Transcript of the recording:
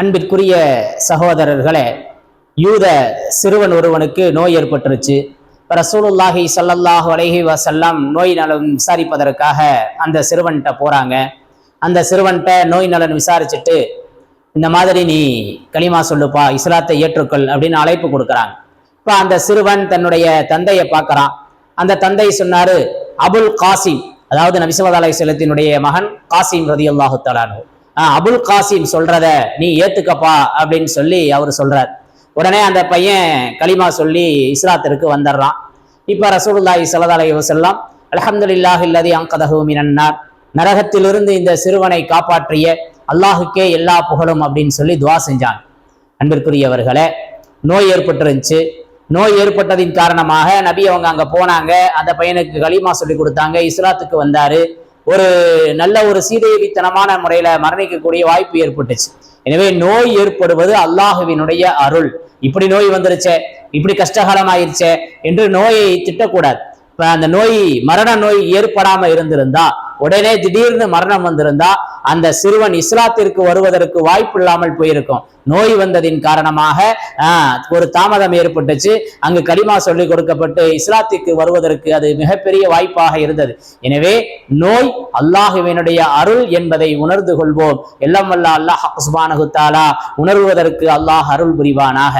அன்பிற்குரிய சகோதரர்களே யூத சிறுவன் ஒருவனுக்கு நோய் ஏற்பட்டுருச்சு. இப்ப ரசூலுல்லாஹி சல்லல்லாஹு அலஹி வசல்லாம் நோய் நலம் விசாரிப்பதற்காக அந்த சிறுவன்கிட்ட போகிறாங்க அந்த சிறுவன்கிட்ட நோய் நலன் விசாரிச்சுட்டு இந்த மாதிரி நீ களிமா சொல்லுப்பா இஸ்லாத்தை ஏற்றுக்கொள் அப்படின்னு அழைப்பு கொடுக்குறாங்க. இப்போ அந்த சிறுவன் தன்னுடைய தந்தையை பார்க்குறான். அந்த தந்தை சொன்னார் அபுல் காசிம் அதாவது நபிசல்லா அலைஹிஸ்ஸலத்தினுடைய மகன் காசிம் ரதியல்லாஹு தலானு அபுல் காசிம் சொல்றத நீ ஏத்துக்கப்பா அப்படின்னு சொல்லி அவர் சொல்றார். உடனே அந்த பையன் களிமா சொல்லி இஸ்லாத்திற்கு வந்துடுறான் இப்ப ரசூலுல்லாஹி சலதாலை அலைஹி அலஹம்துல்லாஹ் இல்லதி அல்லதி மினன்னார். நரகத்திலிருந்து இந்த சிறுவனை காப்பாற்றிய அல்லாஹுக்கே எல்லா புகழும் அப்படின்னு சொல்லி துவா செஞ்சாங்க. அன்பிற்குரியவர்களே நோய் ஏற்பட்டுருந்துச்சு. நோய் ஏற்பட்டதின் காரணமாக நபி அவங்க அங்கே போனாங்க. அந்த பையனுக்கு களிமா சொல்லி கொடுத்தாங்க. இஸ்லாத்துக்கு வந்தாரு. ஒரு நல்ல ஒரு சீதையவித்தனமான முறையில மரணிக்கக்கூடிய வாய்ப்பு ஏற்பட்டுச்சு. எனவே நோய் ஏற்படுவது அல்லாஹுவினுடைய அருள். இப்படி நோய் வந்துருச்சே இப்படி கஷ்டகாலம் ஆயிடுச்சே என்று நோயை திட்டக்கூடாது. அந்த நோய் மரண நோய் ஏற்படாம இருந்திருந்தா உடனே திடீர்னு மரணம் வந்திருந்தா அந்த சிறுவன் இஸ்லாத்திற்கு வருவதற்கு வாய்ப்பு இல்லாமல் போயிருக்கும். நோய் வந்ததின் காரணமாக ஆஹ், ஒரு தாமதம் ஏற்பட்டுச்சு. அங்கு களிமா சொல்லி கொடுக்கப்பட்டு இஸ்லாத்திற்கு வருவதற்கு அது மிகப்பெரிய வாய்ப்பாக இருந்தது. எனவே நோய் அல்லாஹுவினுடைய அருள் என்பதை உணர்ந்து கொள்வோம். எல்லாம் வல்ல அல்லாஹ் சுபானகு உணர்வதற்கு அல்லாஹ் அருள் புரிவானாக.